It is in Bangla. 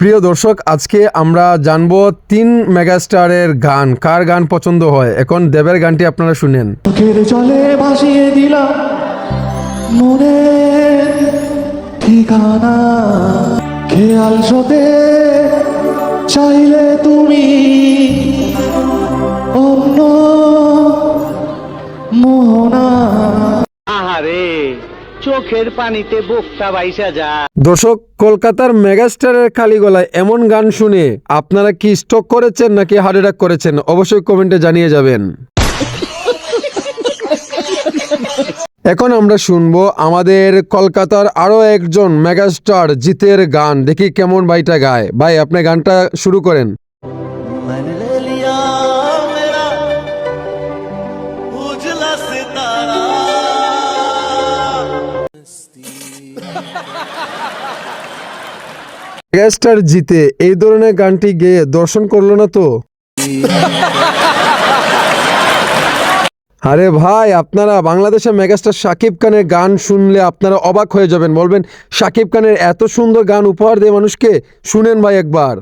প্রিয় দর্শক আজকে আমরা জানব তিন মেগাস্টারের গান। কার গান পছন্দ হয়? এখন দেবের গানটি আপনারা শুনেন। চোখের ভাসিয়ে দিলাম মনে ঠিকানা। খেয়াল শোতে চাইলে তুমি অন্য মোহনা। আহারে! চোখের পানিতে বোকটা বাইসা যা। দর্শক কলকাতার মেগাস্টারের খালি গলায় এমন গান শুনে আপনারা কি স্টক করেছেন নাকি হার্ট অ্যাটাক করেছেন অবশ্যই কমেন্টে জানিয়ে যাবেন। এখন আমরা শুনব আমাদের কলকাতার আরও একজন মেগাস্টার জিতের গান। দেখি কেমন ভাইটা গায়। ভাই আপনি গানটা শুরু করেন। মেগাস্টার জিতে এই ধরনের গানটি গেয়ে দর্শন করল না তো? আরে ভাই, আপনারা বাংলাদেশের মেগাস্টার শাকিব খানের গান শুনলে আপনারা অবাক হয়ে যাবেন। বলবেন, শাকিব খানের এত সুন্দর গান উপহার দেয় মানুষকে শুনেন ভাই একবার।